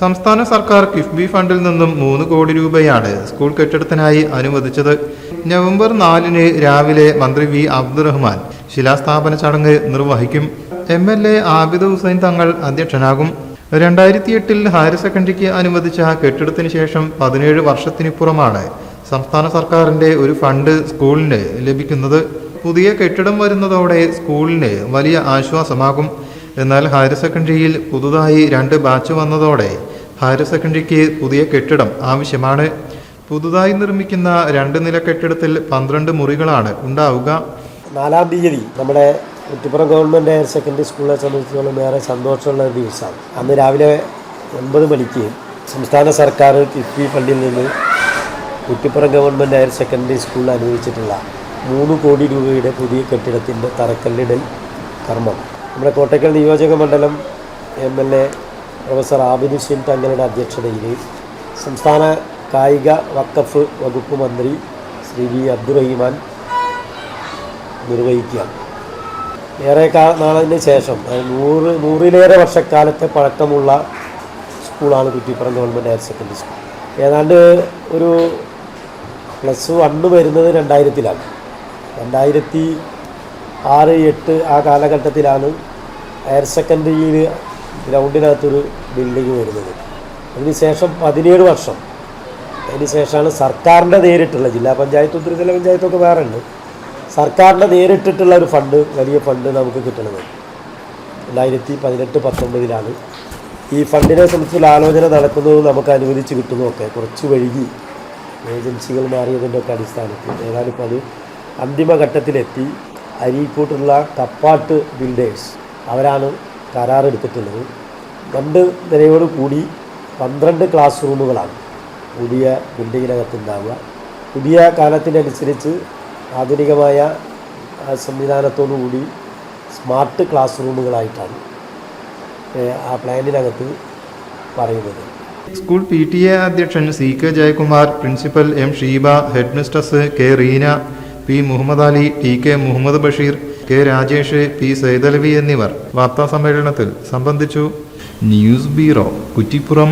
സംസ്ഥാന സർക്കാർ കിഫ്ബി ഫണ്ടിൽ നിന്നും മൂന്ന് കോടി രൂപയാണ് സ്കൂൾ കെട്ടിടത്തിനായി അനുവദിച്ചത്. നവംബർ നാലിന് രാവിലെ മന്ത്രി വി അബ്ദുറഹ്മാൻ ശിലാസ്ഥാപന ചടങ്ങ് നിർവഹിക്കും. M L A Abid Hussain Thangal അധ്യക്ഷനാകും. രണ്ടായിരത്തി എട്ടിൽ ഹയർ സെക്കൻഡറിക്ക് അനുവദിച്ച കെട്ടിടത്തിന് ശേഷം പതിനേഴ് വർഷത്തിനിപ്പുറമാണ് സംസ്ഥാന സർക്കാരിന്റെ ഒരു ഫണ്ട് സ്കൂളിന് ലഭിക്കുന്നത്. പുതിയ കെട്ടിടം വരുന്നതോടെ സ്കൂളിന് വലിയ ആശ്വാസമാകും. എന്നാൽ ഹയർ സെക്കൻഡറിയിൽ പുതുതായി രണ്ട് ബാച്ച് വന്നതോടെ ഹയർ സെക്കൻഡറിക്ക് പുതിയ കെട്ടിടം ആവശ്യമാണ്. പുതുതായി നിർമ്മിക്കുന്ന രണ്ട് നില കെട്ടിടത്തിൽ പന്ത്രണ്ട് മുറികളാണ് ഉണ്ടാവുക. നാലാം തീയതി നമ്മുടെ കുറ്റിപ്പുറം ഗവൺമെന്റ് ഹയർ സെക്കൻഡറി സ്കൂളിനെ സംബന്ധിച്ചിടത്തോളം ഏറെ സന്തോഷമുള്ള ഒരു ദിവസമാണ്. അന്ന് രാവിലെ ഒൻപത് മണിക്ക് സംസ്ഥാന സർക്കാർ കിഫ്ബി ഫണ്ടിൽ നിന്ന് കുറ്റിപ്പുറം ഗവൺമെന്റ് ഹയർ സെക്കൻഡറി സ്കൂളിൽ അനുവദിച്ചിട്ടുള്ള മൂന്ന് കോടി രൂപയുടെ പുതിയ കെട്ടിടത്തിന്റെ തറക്കല്ലിടൽ കർമ്മം നമ്മുടെ കോട്ടയ്ക്കൽ നിയോജക മണ്ഡലം M L A professor Abid Hussain തങ്ങളുടെ അധ്യക്ഷതയിൽ സംസ്ഥാന കായിക വഖഫ് വകുപ്പ് മന്ത്രി ശ്രീ വി അബ്ദുറഹിമാൻ നിർവഹിക്കുക ഏറെ നാളിന് ശേഷം നൂറ് നൂറിലേറെ വർഷക്കാലത്തെ പഴക്കമുള്ള സ്കൂളാണ് Kuttippuram government higher secondary school. ഏതാണ്ട് ഒരു പ്ലസ് വണ്ണ് വരുന്നത് രണ്ടായിരത്തിലാണ്. രണ്ടായിരത്തി ആറ് എട്ട് ആ കാലഘട്ടത്തിലാണ് ഹയർ സെക്കൻഡറിയിൽ ഗ്രൗണ്ടിനകത്തൊരു ബിൽഡിങ് വരുന്നത്. അതിനുശേഷം പതിനേഴ് വർഷം. അതിന് ശേഷമാണ് സർക്കാരിന്റെ നേരിട്ടുള്ള ജില്ലാ പഞ്ചായത്തും ത്രിതല പഞ്ചായത്തും ഒക്കെ വേറെ ഉണ്ട് സർക്കാരിന്റെ നേരിട്ടിട്ടുള്ള ഒരു ഫണ്ട് വലിയ ഫണ്ട് നമുക്ക് കിട്ടുന്നത് രണ്ടായിരത്തി പതിനെട്ട് പത്തൊമ്പതിലാണ്. ഈ ഫണ്ടിനെ സംബന്ധിച്ചുള്ള ആലോചന നടക്കുന്നതും നമുക്ക് അനുവദിച്ച് കിട്ടുന്നതൊക്കെ കുറച്ച് വഴുകി ഏജൻസികൾ മാറിയതിന്റെ ഒക്കെ അടിസ്ഥാനത്തിൽ ഏതായാലും ഇപ്പോൾ അത് അന്തിമഘട്ടത്തിലെത്തി. അരീക്കോട്ടുള്ള കപ്പാട്ട് ബിൽഡേഴ്സ് അവരാണ് കരാറെടുത്തിട്ടുള്ളത്. രണ്ട് നിലയോട് കൂടി പന്ത്രണ്ട് ക്ലാസ് റൂമുകളാണ് പുതിയ ബിൽഡിങ്ങിനകത്ത് ഉണ്ടാവുക പുതിയ കാലത്തിനനുസരിച്ച് ആധുനികമായ സംവിധാനത്തോടുകൂടി സംവിധാനത്തോടു കൂടി സ്മാർട്ട് ക്ലാസ് റൂമുകളായിട്ടാണ് ആ പ്ലാനിനകത്ത് പറയുന്നത്. സ്കൂൾ പി ടി എ അധ്യക്ഷൻ C K Jayakumar principal M Sheeba headmistress K Reena P Muhammad Ali T K Muhammad Basheer K Rajesh P Saithalavi എന്നിവർ വാർത്താ സമ്മേളനത്തിൽ സംബന്ധിച്ചു. News bureau Kuttippuram.